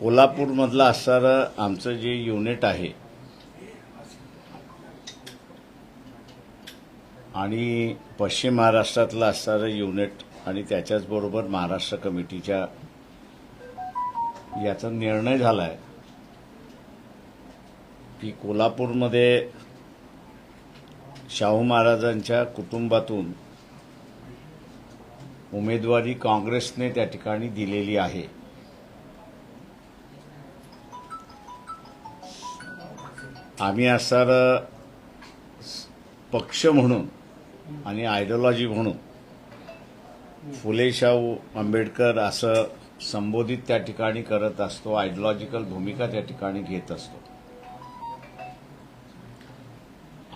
कोल्हापूरमधलं असणारं आमचं जे युनिट आहे आणि पश्चिम महाराष्ट्रातलं असणारं युनिट आणि त्याच्याचबरोबर महाराष्ट्र कमिटीच्या याचा निर्णय झाला आहे की कोल्हापूरमध्ये शाहू महाराजांच्या कुटुंबातून उमेदवारी काँग्रेसने त्या ठिकाणी दिलेली आहे. आम्ही असणारं पक्ष म्हणून आणि आयडिओलॉजी म्हणून. फुले शाहू आंबेडकर असं संबोधित त्या ठिकाणी करत असतो आयडिओलॉजिकल भूमिका त्या ठिकाणी घेत असतो.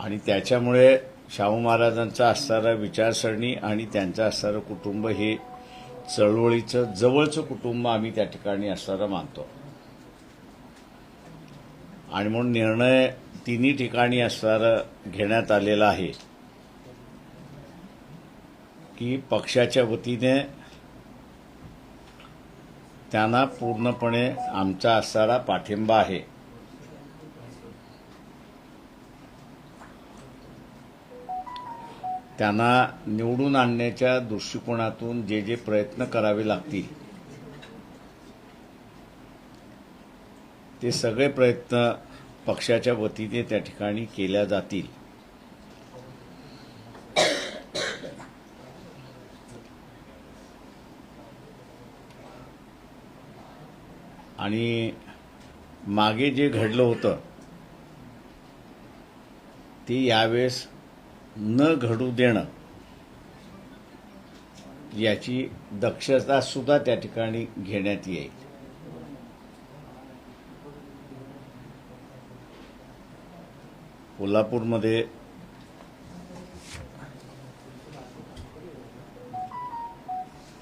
आणि त्याच्यामुळे शाहू महाराजांचा असणारा विचारसरणी आणि त्यांचं असणारं कुटुंब हे चळवळीचं जवळचं कुटुंब आम्ही त्या ठिकाणी असणारं मानतो. आणि म्हणून निर्णय तिन्ही ठिकाणी असणारं घेण्यात आलेला आहे. की पक्षाच्या वतीने त्यांना पूर्णपणे आमचा असणारा पाठिंबा आहे. त्यांना निवडून आणण्याच्या दृष्टिकोनातून जे जे प्रयत्न करावे लागतील ते सगळे प्रयत्न पक्षाच्या वतीने त्या ठिकाणी केल्या जातील. आणि मागे जे घडलं होतं ते यावेळेस न घडू देणं याची दक्षतासुद्धा त्या ठिकाणी घेण्यात येईल. कोल्हापूरमध्ये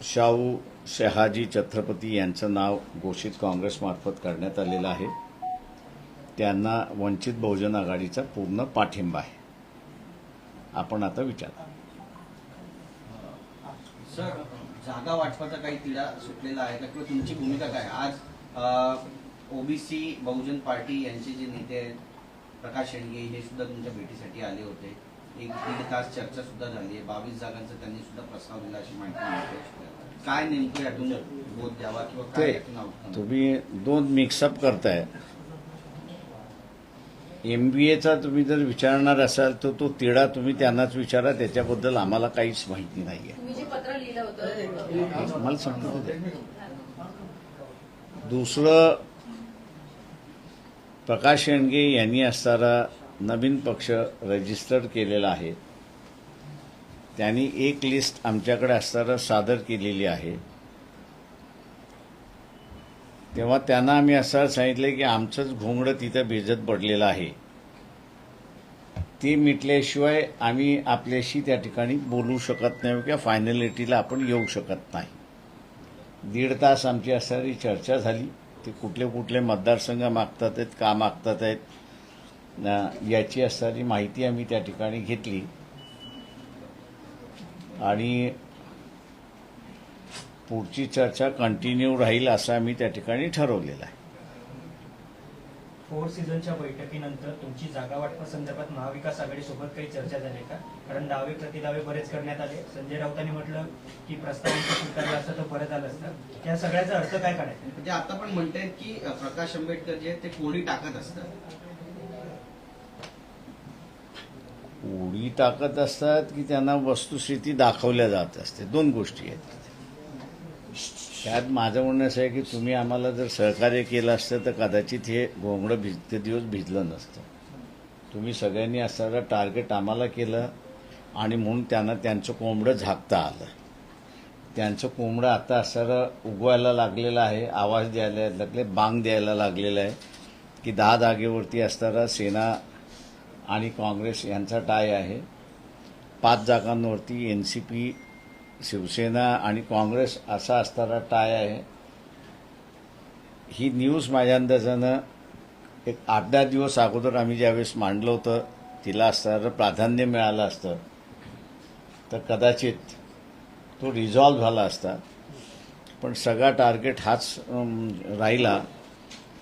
शाहू शहाजी छत्रपती यांचं नाव घोषित काँग्रेसमार्फत करण्यात आलेलं आहे. त्यांना वंचित बहुजन आघाडीचा पूर्ण पाठिंबा आहे. आपण आता विचार. सर जागा वाटपाचा काही तिला सुटलेला आहे. का किंवा तुमची भूमिका काय? आज ओबीसी बहुजन पार्टी यांचे जे नेते आहेत प्रकाश शेंडगे हे सुद्धा तुमच्या भेटीसाठी आले होते. एक दीड तास चर्चा सुद्धा झाली आहे. बावीस जागांचा त्यांनी सुद्धा प्रस्ताव दिला अशी माहिती मिळते. काय नेमकं यातून बोध द्यावा किंवा काय यातून? तुम्ही दोन मिक्सअप करताय. एमबीएचा तुम्ही जर विचारणार असाल तर तो तिढा तुम्ही त्यांनाच विचारा. त्याच्याबद्दल आम्हाला काहीच माहिती नाहीये. तुम्ही जे पत्र लिहिलं होतं. मला सांगतो. दुसरं प्रकाश शेंडगे यांनी असणारा नवीन पक्ष रजिस्टर केलेला आहे. त्यांनी एक लिस्ट आमच्याकडे असताना सादर केलेली आहे. तेव्हा त्यांना आम्ही असं सांगितलं की आमचंच घोंगडं तिथं भिजत पडलेलं आहे. ते मिटल्याशिवाय आम्ही आपल्याशी त्या ठिकाणी बोलू शकत नाही किंवा फायनलिटीला आपण येऊ शकत नाही. दीड तास आमची असणारी चर्चा झाली. ते कुठले कुठले मतदारसंघ मागतात आहेत का मागतात आहेत याची असणारी माहिती आम्ही त्या ठिकाणी घेतली. आणि पुढची चर्चा कंटिन्यू राहील असं आम्ही त्या ठिकाणी ठरवलेलं आहे. फोर सीझनच्या बैठकीनंतर तुमची जागा वाटपा संदर्भात महाविकास आघाडी सोबत काही चर्चा झाली का? कारण दावे प्रतिदावे बरेच करण्यात आले. संजय राऊतांनी म्हटलं की प्रस्तावांचं स्वीकारलं असतं तर बरं झालं असतं. त्या सगळ्याचा अर्थ काय काढायचा? म्हणजे आता पण म्हणतायत की प्रकाश आंबेडकर जे आहेत ते कोणी टाकत असतात? उडी टाकत असतात की त्यांना वस्तुस्थिती दाखवल्या जात असते. दोन गोष्टी आहेत. त्यात माझं म्हणणं असं आहे की तुम्ही आम्हाला जर सहकार्य केलं असतं तर कदाचित हे घोंगडं भिजते दिवस भिजलं नसतं. तुम्ही सगळ्यांनी असणारं टार्गेट आम्हाला केलं आणि म्हणून त्यांना त्यांचं कोंबडं झाकता आलं. त्यांचं कोंबडं आता असणारं उगवायला लागलेलं आहे आवाज द्यायला लागले बांग द्यायला लागलेलं आहे की दहा जागेवरती असणारा सेना आणि काँग्रेस यांचा टाय आहे. पाच जागांवरती एन सी पी शिवसेना आणि काँग्रेस असा असणारा टाय आहे. ही न्यूज माझ्या अंदाजानं एक आठ दहा दिवस अगोदर आम्ही ज्यावेळेस मांडलं होतं तिला असणारं प्राधान्य मिळालं असतं. तर कदाचित तो रिझॉल्व्ह झाला असता. पण सगळा टार्गेट हाच राहिला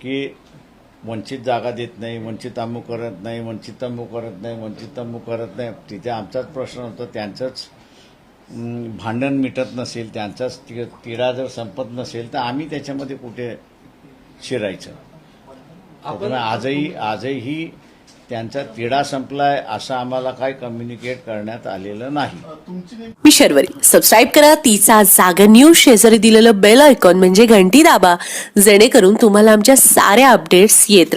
की वंचित जागा देत नाही वंचित अमुक करत नाही वंचित अमुक करत नाही वंचित अमुक करत नाही. तिथे आमचाच प्रश्न होता त्यांचंच भांडण मिटत नसेल त्यांचाच ति तिढा जर संपत नसेल तर आम्ही त्याच्यामध्ये कुठे शिरायचं? त्याच्यामुळे आजही आजही त्यांचा तिढा संपलाय असं आम्हाला काही कम्युनिकेट करण्यात आलेलं नाही. मी शर्वरी. सबस्क्राईब करा. तिचा जागर न्यूज शेजारी दिलेलं बेल आयकॉन म्हणजे घंटी दाबा. जेणेकरून तुम्हाला आमच्या साऱ्या अपडेट्स येत